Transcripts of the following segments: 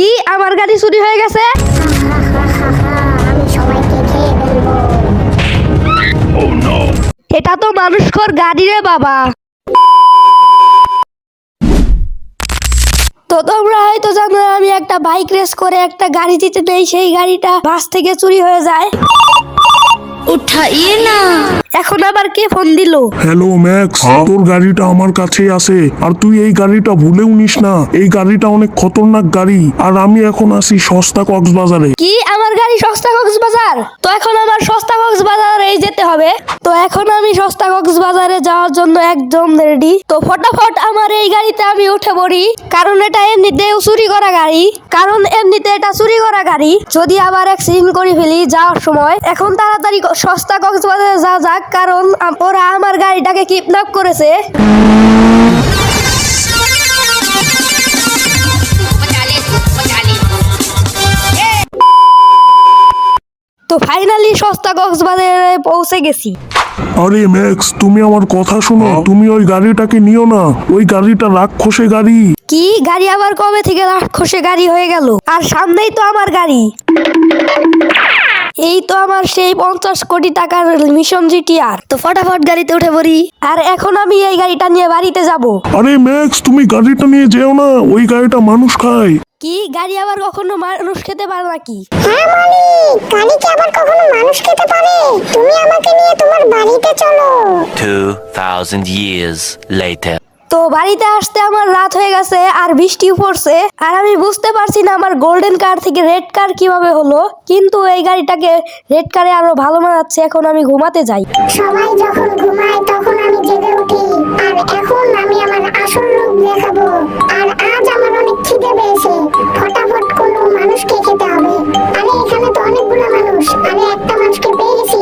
কি? আমার গাড়ি চুরি হয়ে গেছে? এটা তো মানুষ কর গাড়ি রে বাবা। তো তোমরা হয়তো জানো, আমি একটা বাইক রেস করে একটা গাড়ি দিতে নেই সেই গাড়িটা বাস থেকে চুরি হয়ে যায়। উঠাইয়ে না। এখন আবার কে ফোন দিল? হ্যালো ম্যাক্স তোর গাড়িটা আমার কাছেই আছে আর তুই এই গাড়িটা ভুলেও নিস না। এই গাড়িটা অনেক খতরনাক গাড়ি আর আমি এখন আছি সস্তা কক্সবাজারে। কি? আমার গাড়ি সস্তা কক্সবাজার? তো এখন আমার সস্তা কক্সবাজারে যেতে হবে। তো এখন আমি সস্তা কক্সবাজারে যাওয়ার জন্য একদম রেডি তো ফটাফট আমার এই গাড়িতে আমি উঠে পড়ি। কারণ এটা এমনিতেও চুরি করা গাড়ি। কারণ এমনিতে এটা চুরি করা গাড়ি। যদি আবার অ্যাক্সিডেন্ট করে ফেলি যাওয়ার সময়, এখন তাড়াতাড়ি সস্তা কক্সবাজারে যা যাক। কারণ ওরা আমার গাড়িটাকে কিডন্যাপ করেছে। সস্তা কক্সবাজারে পৌঁছে গেছি। আরে ম্যাক্স তুমি আমার কথা শোনো। তুমি ওই গাড়িটাকে নিও না। ওই গাড়িটা রাক্ষসে গাড়ি। কি? গাড়ি আবার কবে থেকে রাক্ষসে গাড়ি হয়ে গেল? আর সামনেই তো আমার গাড়ি। এই তো আমার সেই পঞ্চাশ কোটি টাকার মিশন জিটিআর। তো ফটাফট গাড়িতে উঠে পড়ি। আর এখন আমি এই গাড়িটা নিয়ে বাড়িতে যাব। আরে ম্যাক্স তুমি গাড়িটা নিয়ে যেও না। ওই গাড়িটা মানুষ খায়। কি? গাড়ি আবার কখনো মানুষ খেতে পারে নাকি? হ্যাঁ মালিক। গাড়ি কি আবার কখনো মানুষ খেতে পারে? তুমি আমাকে নিয়ে তোমার বাড়িতে চলো। 2,000 years later. তো বাড়িতে আসতে আমার রাত হয়ে গেছে আর বৃষ্টিও পড়ছে আর আমি বুঝতে পারছি না আমার গোল্ডেন কার থেকে রেড কার কীভাবে হলো। কিন্তু এই গাড়িটাকে রেড কারে আরও ভালো মানাচ্ছে এখন আমি ঘুমাতে যাই। সবাই যখন ঘুমায় তখন আমি জেগে উঠি। আর এখন আমি আমার আসল রূপ দেখাবো। পেয়েছে ফটাফট কোনো মানুষকে খেতে হবে। আরে, এখানে তো অনেকগুলো মানুষ। আরে, একটা মানুষকে পেয়ে গেছি।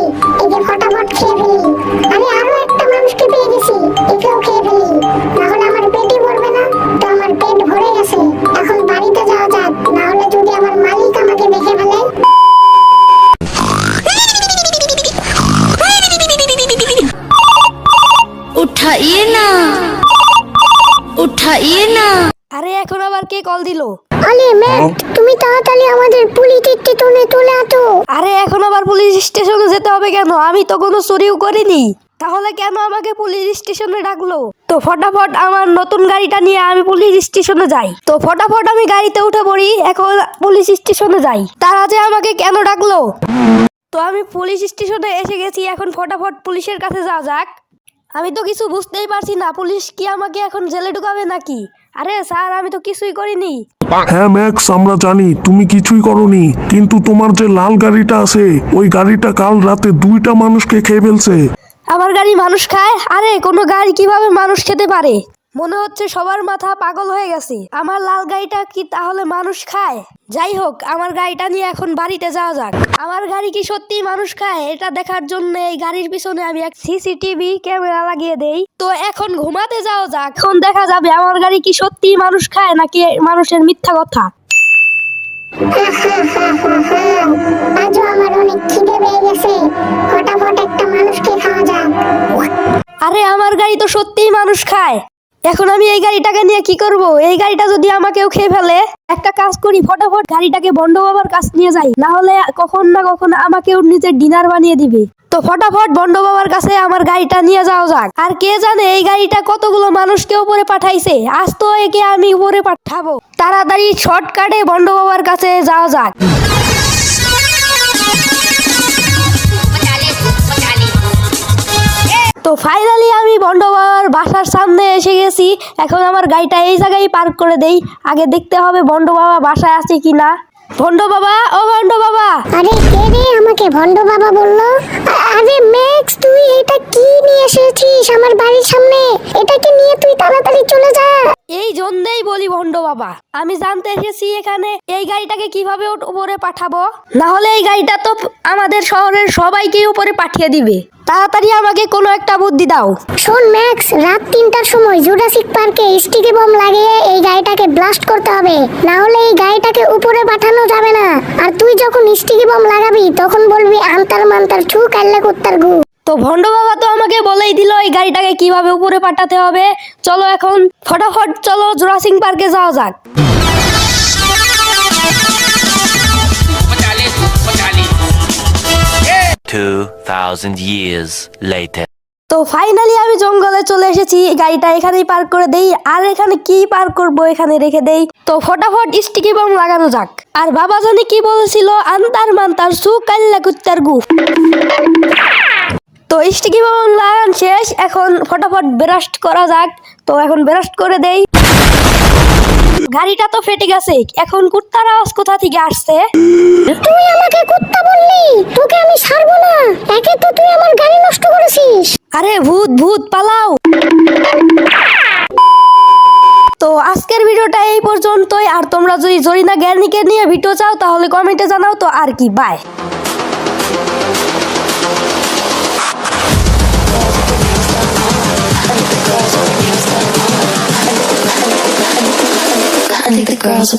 যে ফটাফট খেয়ে ফেলি। আরে, আরও একটা মানুষকে পেয়ে গেছি। একেও খেয়ে ফেলি। নাহলে আমার পেটই ভরবে না। তো আমার পেট ভরে গেছে। এখন বাড়িতে যাওয়া যাক। নাহলে যদি আমার মালিক আমাকে দেখে ফেলে। উঠাইয়ে না। উঠাইয়ে না। আরে এখন আবার কে কল দিল? আরে ম্যাট তুমি তাড়াতাড়ি আমাদের পুলিশ স্টেশনে চলে আসো। আরে এখন আবার পুলিশ স্টেশনে যেতে হবে কেন? আমি তো কোনো চুরিও করিনি। তাহলে কেন আমাকে পুলিশ স্টেশনে ডাকলো? তো ফটাফট আমার নতুন গাড়িটা নিয়ে আমি পুলিশ স্টেশনে যাই। তো ফটাফট আমি গাড়িতে উঠে পড়ি এখন পুলিশ স্টেশনে যাই। তারা যে আমাকে কেন ডাকলো? তো আমি পুলিশ স্টেশনে এসে গেছি এখন ফটাফট পুলিশের কাছে যাওয়া যাক। আমি তো কিছু বুঝতেই পারছি না পুলিশ কি আমাকে এখন জেলে ঢুকাবে নাকি? আরে স্যার আমি তো কিছুই করিনি। হ্যাঁ ম্যাক্স আমরা জানি তুমি কিছুই করনি কিন্তু তোমার যে লাল গাড়িটা আছে ওই গাড়িটা কাল রাতে দুইটা মানুষকে খেয়ে ফেলছে। আমার গাড়ি মানুষ খায়? আরে কোনো গাড়ি কীভাবে মানুষ খেতে পারে? মনে হচ্ছে সবার মাথা পাগল হয়ে গেছে। আমার লাল গাড়িটা কি তাহলে মানুষ খায়? যাই হোক আমার গাড়িটা নিয়ে এখন বাড়িতে যাওয়া যাক। আমার গাড়ি কি সত্যি মানুষ খায়? এটা দেখার জন্য এই গাড়ির পিছনে আমি এক সিসিটিভি ক্যামেরা লাগিয়ে দেই। তো এখন ঘুমাতে যাওয়া যাক। এখন দেখা যাবে আমার গাড়ি কি সত্যি মানুষ খায় নাকি মানুষের মিথ্যা কথা। আজও আমার অনেক খিদে পেয়ে গেছে। ফটাফট একটা মানুষকে খাওয়া যাক। আরে আমার গাড়ি তো সত্যিই মানুষ খায়। এখন আমি এই গাড়িটাকে নিয়ে কি করব? এই গাড়িটা যদি আমাকেও খেয়ে ফেলে, একটা কাজ করি, ফটাফট গাড়িটাকে বন্ড বাবার কাছ নিয়ে যাই। না হলে কখন না কখন আমাকেও নিজের ডিনার বানিয়ে দিবে। তো ফটাফট বন্ড বাবার কাছে আমার গাড়িটা নিয়ে যাওয়া যাক। আর কে জানে এই গাড়িটা কতগুলো মানুষকে উপরে পাঠাইছে? আজ তো একে আমি উপরে পাঠাবো। তাড়াতাড়ি শর্টকাটে বন্ড বাবার কাছে যাওয়া যাক। তো ফাইনালি আমি বন্ড বাবার বাসার সামনে এসে গেছি। এখন আমার গাড়িটা এই জায়গায় পার্ক করে দেই। আগে দেখতে হবে বন্ড বাবা বাসায় আছে কি না ভন্ড বাবা ও ভন্ড বাবা আরে কে রে আমাকে ভন্ড বাবা বলল আরে ম্যাক্স তুই এটা কি নিয়ে এসেছিস আমার বাড়ির সামনে? এটাকে নিয়ে তুই তাড়াতাড়ি চলে যা। এই জন্যই বলি ভন্ড বাবা আমি জানতে এসেছি এখানে এই গাড়িটাকে কীভাবে উপরে পাঠাবো? না হলে এই গাড়িটা তো আমাদের শহরের সবাইকে উপরে পাঠিয়ে দিবে। তাড়াতাড়ি আমাকে কোনো একটা বুদ্ধি দাও। শোন ম্যাক্স রাত তিনটার সময় জুরাসিক পার্কে স্টিকি বম লাগিয়ে এই গাড়িটাকে ব্লাস্ট করতে হবে। না হলে এই গাড়িটাকে উপরে পাঠানো যাবে না। আর তুই যখন স্টিকি বম লাগাবি তখন বলবি আন্তার মান্তার ছু কাল্লা কুত্তার গু। তো ভন্ড বাবা তো আমাকে বলেই দিল এই গাড়িটাকে কীভাবে উপরে পাঠাতে হবে? চলো এখন ফটাফট চলো জোরাসিং পার্কে যাওয়া যাক। তো ফাইনালি আমি জঙ্গলে চলে এসেছি গাড়িটা এখানেই পার্ক করে দেই আর এখানে কি পার্ক করব এখানে রেখে দেই। তো ফটাফট স্টিকি বাম লাগানো যাক। আর বাবা জানি কি বলেছিল? আন্তার মান্তার তার কাল্লা কুত্তার গু তো স্টিকি বম লাগান শেষ এখন ফটাফট ব্রাস্ট করা যাক। তো এখন ব্রাস্ট করে দেই। গাড়িটা তো ফেটে গেছে। এখন কুত্তার আওয়াজ কোথা থেকে আসছে? তুই আমাকে কুত্তা বললি? তোকে আমি ছাড়বো না। একে তো তুই আমার গাড়ি নষ্ট করেছিস। আরে ভূত ভূত পালাও! তো আজকের ভিডিওটা এই পর্যন্তই। আর তোমরা যদি জরিনা জ্ঞানীকে নিয়ে ভিডিও চাও তাহলে কমেন্টে জানাও তো আর কি। Bye I think the girls